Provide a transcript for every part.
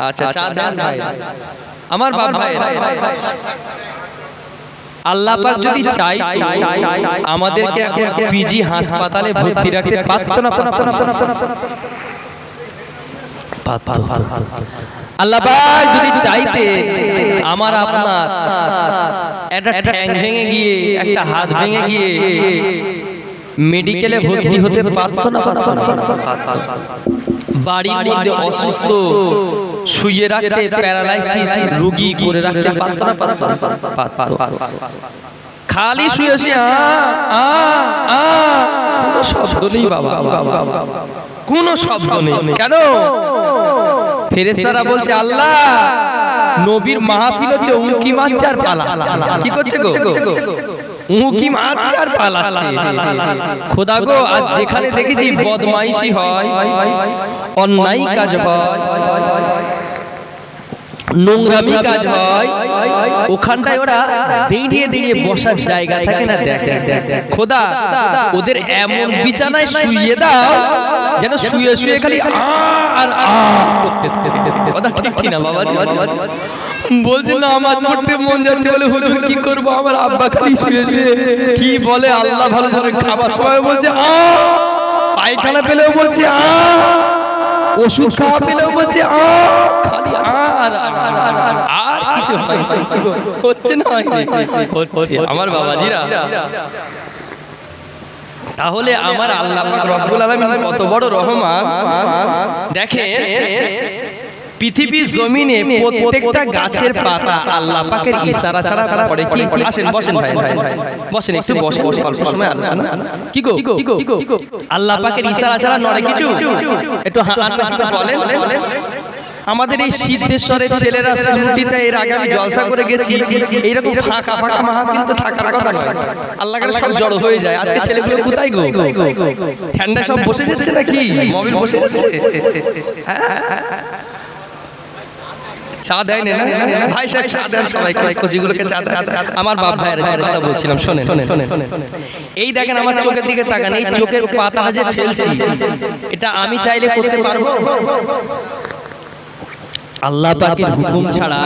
আচ্ছা চা ভাই। আমার বাপ ভাই। আল্লাহ পাক যদি চাই আমাদেরকে এখন পিজি হাসপাতালে ভর্তি রাখতে পারতো না আল্লাহ পাক যদি চাইতে আমার আপনার একটা ঠ্যাং ভেঙে গিয়ে একটা হাত ভেঙে গিয়ে মেডিকেলে ভর্তি হতে পারতো না বাড়ির মধ্যে অসুস্থ শুয়ে রাখতে প্যারালাইসিস রোগী করে রাখতে পারতো না। খালি শুয়ে শুয়ে আ আ আ কোনো শব্দ নেই বাবা। কোনো শব্দ নেই। কেন? ফেরেশতারা বলছে আল্লাহ নবীর মাহফিল হচ্ছে উঁকি আর পালাচ্ছে কি করছে গো? উঁকি মারছে আর পালাচ্ছে। খোদা গো আজ যেখানে দেখেছি বদমাইশি হয় অন্যায় কাজ হয় নোংরামি কাজ হয় ওখানটায় ওরা দাঁড়িয়ে দাঁড়িয়ে বসার জায়গা থাকে না দেখ খোদা ওদের এমন বিছানায় শুয়ে দাও যেন শুয়ে শুয়ে খালি আ আর আ করতে থাকে। কথা ঠিক কিনা বাবা? বলছে না আমার পড়তে মন যাচ্ছে বলে হুজুর কি করব? আমার আব্বা খালি শুয়ে শুয়ে কি বলে? আল্লাহ ভালো জানে খাবার সময় বলছে আ পায়খানা পেলেও বলছে আ ওষুধ খাওয়া পেলেও বলছে আ খালি আ আর আর, আর, আর, আর কিছু হয় হচ্ছে না? হচ্ছে আমার বাবাজিরা। তাহলে আমার আল্লাহ রব্বুল আলামিন কত বড় রহমান। দেখেন পৃথিবীর জমিনে প্রত্যেকটা গাছের পাতা আল্লাহ পাকের ইশারা ছাড়া পড়ে। কি আসেন বসেন ভাই। বসেন একটু বসেন অল্প সময় আলোচনা। কি গো? আল্লাহ পাকের ইশারা ছাড়া নড়ে কিছু? একটু হা- আর কিছু বলেন। আমাদের এই সিদ্ধেশ্বরের ছেলেরা শুরুটিতে এর আগে আমি জলসা করে গেছি। এইরকম ফাঁকা ফাঁকা মাহফিল তো থাকার কথা নয়। আল্লাহ কাছে সব জড়ো হয়ে যায়। আজকে ছেলেগুলো কোথায় গো? ঠান্ডা সব বসে যাচ্ছে নাকি? মবিল বসে যাচ্ছে? হ্যাঁ। চা দেয় না? ভাই সাহেব চা দেন কচিগুলোকে চা দেন? আমার বাপ ভাইয়ের কথা বলছিলাম শোনেন এই দেখেন আমার চোখের দিকে তাকান এই চোখের পাতাটা যে ফেলছি এটা আমি চাইলে করতে পারব? আল্লাহ পাকের হুকুম ছাড়া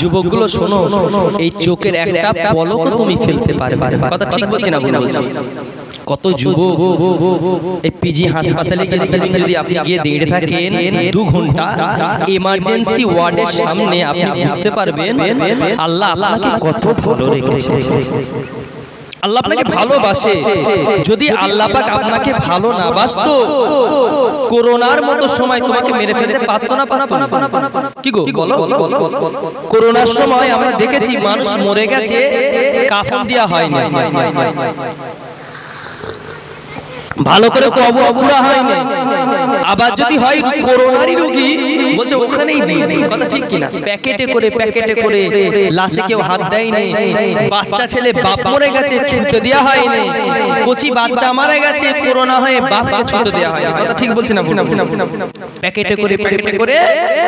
যুবকগুলো শোনো এই চোখের একটা পলকও তুমি ফেলতে পারবে। কথা ঠিক বলছি না বলছি? কত যুবক এই পিজি হাসপাতালে যদি আপনি গিয়ে দাঁড়িয়ে থাকেন দু ঘণ্টা এমার্জেন্সি ওয়ার্ডের সামনে আপনি বুঝতে পারবেন আল্লাহ আপনাকে কত ভালো রেখেছে। আল্লাহ আপনাকে ভালোবাসে। যদি আল্লাহ পাক আপনাকে ভালো না বাসতো করোনার মতো সময় তোমাকে মেরে ফেলতে পারতো না পারতো না। কি গো বলো? করোনার সময় আমরা দেখেছি মানুষ মরে গেছে কাফন দেওয়া হয়নি। ভালো করে আবার যদি হয় করোনারই রোগী, বলছে ওখানেই দিই। কথা ঠিক কিনা? প্যাকেটে করে প্যাকেটে করে লাশে কেউ হাত দেয়নি বাচ্চা ছেলে বাপ মরে গেছে ছুতে দেওয়া হয়নি কচি বাচ্চা মারা গেছে, করোনা হয়ে বাপকে ছুতে দেওয়া হয় কথা ঠিক বলছি না প্যাকেটে করে প্যাকেটে করে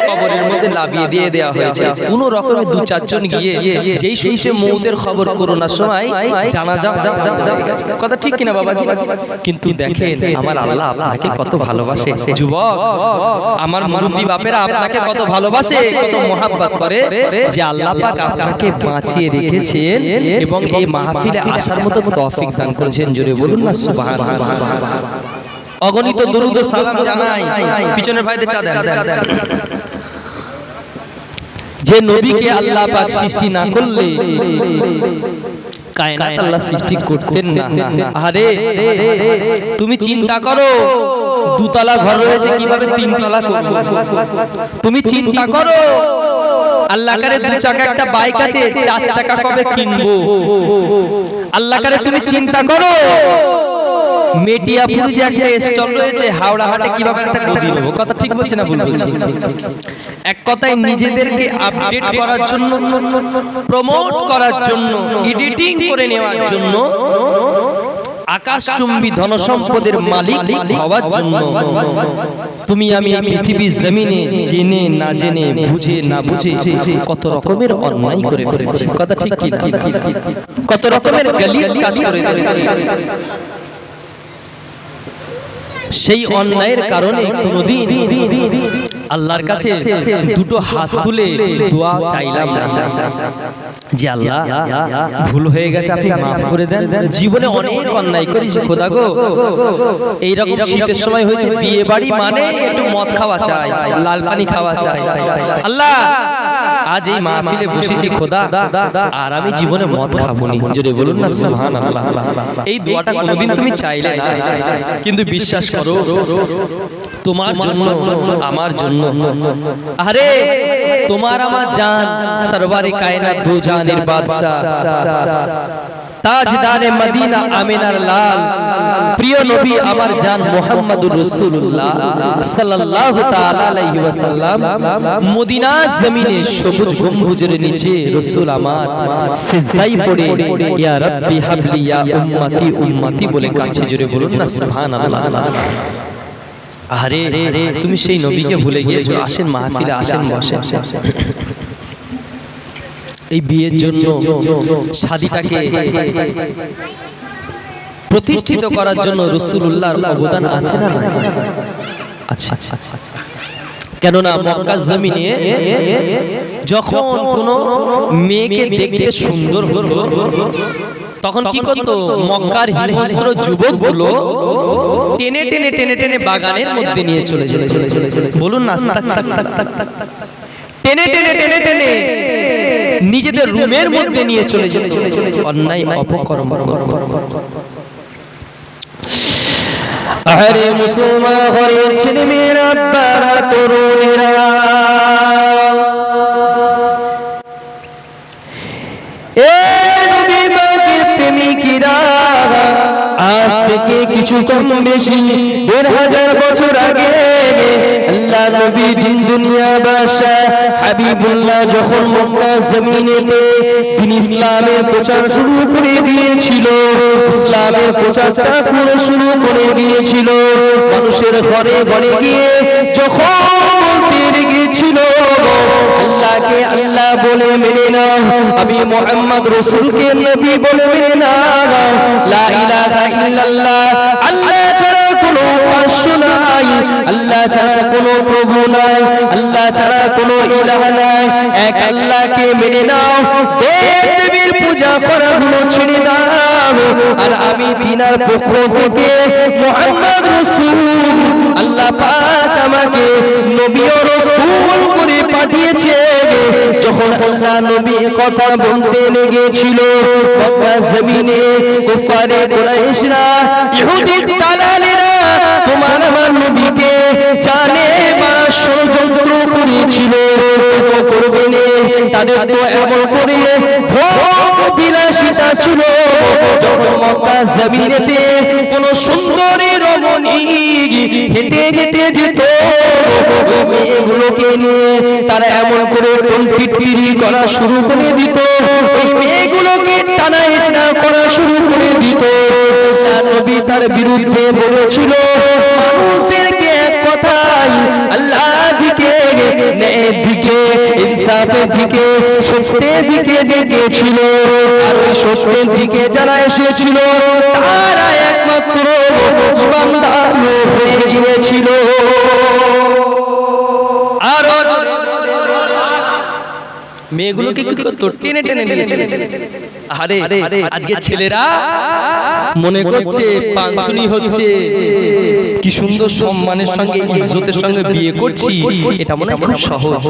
কবরের মধ্যে লাভিয়ে দিয়ে দেওয়া হয়েছে। কোন রকমে দু চারজন গিয়ে, যেই শুনছে মৌতের খবর করোনার সময় জানা যা কথা ঠিক কিনা বাবাজি? কিন্তু দেখেন আমার আল্লাহ আপনাকে কত ভালোবাসে। যুবক আমার মুরব্বী বাপেরা আপনাকে কত ভালোবাসে কত মহাব্বত করে যে আল্লাহ পাক আপনাকে বাঁচিয়ে রেখেছেন এবং এই মাহফিলে আসার মতো তৌফিক দান করেছেন জোরে বলুন না সুবহানাল্লাহ। অগণিত দরুদ সালাম জানাই। পিছনের ভাইদের চা দেন যে নবীকে আল্লাহ পাক সৃষ্টি না করলে কায়নাত আল্লাহ সৃষ্টি করতেন না। আরে তুমি চিন্তা করো দুতলা ঘর রয়েছে কীভাবে তিনতলা করব? তুমি চিন্তা করো আল্লাহ কারে দু চাকা একটা বাইক আছে চার চাকা কবে কিনবো? আল্লাহ কারে তুমি চিন্তা করো। মেটিয়াপুর যে একটা স্টল রয়েছে হাওড়া হাটে কীভাবে একটা গদি নেব কথা ঠিক বলছি না ভুল বলছি এক কথায় নিজেদেরকে আপডেট করার জন্য প্রমোট করার জন্য এডিটিং করে নেওয়ার জন্য আকাশচুম্বী ধনসম্পদের মালিক হওয়ার জন্য তুমি আমি পৃথিবীর জমিনে জেনে না জেনে বুঝে না বুঝে কত রকমের অন্যায় করে ফেলেছি কথা ঠিক কি? কত রকমের গালিজ কাজ করে ফেলেছি সেই অন্যায়ের কারণে কোনোদিন আল্লাহর কাছে দুটো হাত তুলে দোয়া চাইলাম না। যে আল্লাহ ভুল হয়ে গেছে আপনি মাফ করে দেন। জীবনে অনেক অন্যায় করেছি খোদা গো। এইরকম শীতের সময় হয়েছে বিয়ে বাড়ি মানে একটু মদ খাওয়া চাই লাল পানি খাওয়া চাই। আল্লাহ! আজ এই মাহফিলে বসেছি খোদা আর আমি জীবনে মদ খাবনি জোরে বলুন না। সুবহানাল্লাহ। এই দোয়াটা কোনোদিন তুমি চাইলে না। কিন্তু বিশ্বাস করো তোমার জন্য আমার জন্য। আরে তোমার আমার জান সর্বারে কায়নাত দু জানের বাদশা তাজদারে মদিনা আমিনার লাল। প্রিয় নবী আমার জান মুহাম্মদুর রাসূলুল্লাহ। সাল্লাল্লাহু তাআলা আলাইহি ওয়াসাল্লাম। মদিনা জমিনে সবুজ গম্বুজের নিচে রাসূল আমার সিজদাই পড়ে ইয়া রাব্বি হাবলি ইয়া উম্মতি উম্মতি বলে কাছে জুড়ে বলুন না সুবহানাল্লাহ। আরে তুমি সেই নবীকে ভুলে গিয়েছো আসেন মাহফিলে আসেন বসেন। এই বিয়ের জন্য শাদিটাকে প্রতিষ্ঠিত করার জন্য রসুল্লাহর অবদান আছে না নাই? আছে কেননা মক্কা জমিনে যখন কোন মেয়েকে দেখতে সুন্দর হতো তখন কি করতো? মক্কার হিংস্র যুবকগুলো টেনে টেনে টেনে টেনে বাগানের মধ্যে নিয়ে চলে চলে চলে চলে চলে বলুন না নিজেদের রুমের মধ্যে নিয়ে চলে চলে অন্যায় অপকর্ম। আরে মুসলমান ঘরের ছেলে মেয়েরা আব্বারা তরুণেরা। আজ থেকে কিছু কম বেশি দেড় হাজার বছর আগে আল্লাহ নবী দিন দুনিয়া বাদশা হাবিবুল্লাহ যখন মক্কা জমিনেতে দিন ইসলামের প্রচার শুরু করে দিয়েছিল, ইসলামের প্রচারটা পুরো শুরু করে দিয়েছিল। মানুষের ঘরে ঘরে গিয়ে যখন বলতে গিয়েছিল আল্লাহকে আল্লাহ বলে মেনে নাও, আমি মোহাম্মদ রসুলকে নবী বলে মেনে নাও। লা ইলাহা ইল্লাল্লাহ, আল্লাহ উপাস্য নাই, আল্লাহ ছাড়া কোনো প্রভু নাই, আল্লাহ ছাড়া কোনো ইলাহ নাই। এক আল্লাহকে মেনে নাও দেব দেবীর পূজা করা গুলো ছেড়ে দাও। আর আমি বিনার পক্ষ থেকে মোহাম্মদ রসুল, আল্লাহ পাক আমাকে নবী ও রসুল করে পাঠিয়েছে। যখন আল্লাহ নবী কথা বলতে লেগেছিল, মক্কা জমিনে কুফারে কুরাইশরা ইহুদি দালালেরা তোমার আমার নবীকে জানে মারা ষড়যন্ত্র করেছিল। তো করবে তাদের তো এমন করে বিলাসিতা ছিল। যখন জমিনেতে কোন সুন্দরী রমণী হেঁটে হেঁটে যেত মেয়েগুলোকে নিয়ে তারা এমন করে টিটকিরি করা শুরু করে দিত। ওই মেয়েগুলোকে টানা করা শুরু তার বিরুদ্ধে বলেছিল, মানুষদেরকে কথাই আল্লাহ দিকে দিকে, ইনসাফের দিকে, সত্যের দিকে ডেকেছিল। আর ওই সত্যের দিকে যারা এসেছিল, তারা একমাত্র হয়ে গিয়েছিল। আরও মেয়েগুলোকে কি করতো টেনে টেনে নিয়েছিল আরে আজকে ছেলেরা মনে করছে পাঞ্চুনি হচ্ছে। কি সুন্দর সম্মানের সঙ্গে ইজ্জতের সঙ্গে বিয়ে করছি। এটা মনে হয় খুব সহজ।